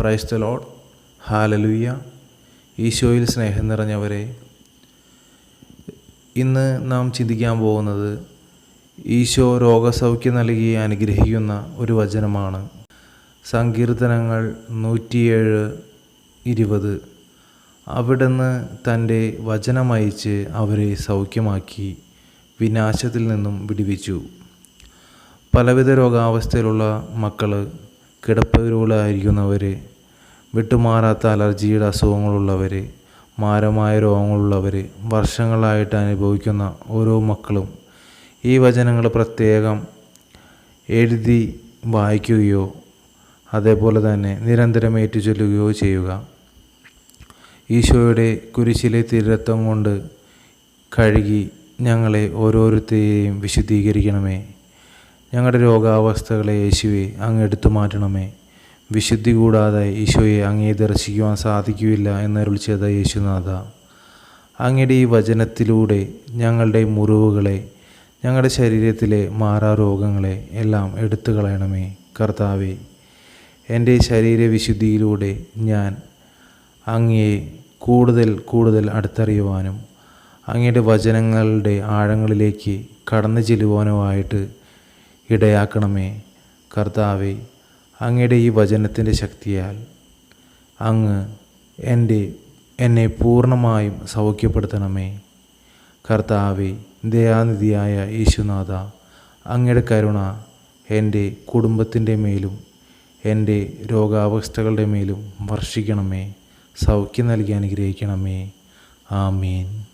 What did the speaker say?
പ്രൈസ്ത load ഹാലലുയ്യ ഈശോയിൽ സ്നേഹം നിറഞ്ഞവരെ ഇന്ന് നാം ചിന്തിക്കാൻ പോകുന്നത് ഈശോ രോഗസൗഖ്യം നൽകി അനുഗ്രഹിക്കുന്ന ഒരു വചനമാണ്. സങ്കീർത്തനങ്ങൾ നൂറ്റിയേഴ് ഇരുപത്. അവിടുന്ന് തന്റെ വചനമയച്ച് അവരെ സൗഖ്യമാക്കി വിനാശത്തിൽ നിന്നും വിടുവിച്ചു. പലവിധ രോഗാവസ്ഥയിലുള്ള മക്കൾ കിടപ്പുകളിലായിരിക്കുന്നവർ വിട്ടുമാറാത്ത അലർജിയുടെ അസുഖങ്ങളുള്ളവർ മാരമായ രോഗങ്ങളുള്ളവർ വർഷങ്ങളായിട്ട് അനുഭവിക്കുന്ന ഓരോ മക്കളും ഈ വചനങ്ങൾ പ്രത്യേകം എഴുതി വായിക്കുകയോ അതേപോലെ തന്നെ നിരന്തരം ഏറ്റുചൊല്ലുകയോ ചെയ്യുക. ഈശോയുടെ കുരിശിലെ തിരത്വം കൊണ്ട് കഴുകി ഞങ്ങളെ ഓരോരുത്തരെയും വിശുദ്ധീകരിക്കണമേ. ഞങ്ങളുടെ രോഗാവസ്ഥകളെ യേശുവെ അങ്ങ് എടുത്തു മാറ്റണമേ. വിശുദ്ധി കൂടാതെ ഈശോയെ അങ്ങേ ദർശിക്കുവാൻ സാധിക്കുകയില്ല എന്നരുൾ ചെയ്ത യേശുനാഥ അങ്ങയുടെ ഈ വചനത്തിലൂടെ ഞങ്ങളുടെ മുറിവുകളെ ഞങ്ങളുടെ ശരീരത്തിലെ മാറാരോഗങ്ങളെ എല്ലാം എടുത്തു കളയണമേ. കർത്താവെ എന്റെ ശരീരവിശുദ്ധിയിലൂടെ ഞാൻ അങ്ങയെ കൂടുതൽ കൂടുതൽ അടുത്തറിയുവാനും അങ്ങയുടെ വചനങ്ങളുടെ ആഴങ്ങളിലേക്ക് കടന്നു ചെല്ലുവാനുമായിട്ട് ഇടയാക്കണമേ. കർത്താവെ അങ്ങയുടെ ഈ വചനത്തിന്റെ ശക്തിയാൽ അങ്ങ് എന്റെ എന്നെ പൂർണമായും സൗഖ്യപ്പെടുത്തണമേ. കർത്താവെ ദയാനിധിയായ യേശുനാഥ അങ്ങയുടെ കരുണ എന്റെ കുടുംബത്തിന്റെ മേലും എന്റെ രോഗാവസ്ഥകളുടെ മേലും വർഷിക്കണമേ. സൗഖ്യം നൽകി അനുഗ്രഹിക്കണമേ. ആമീൻ.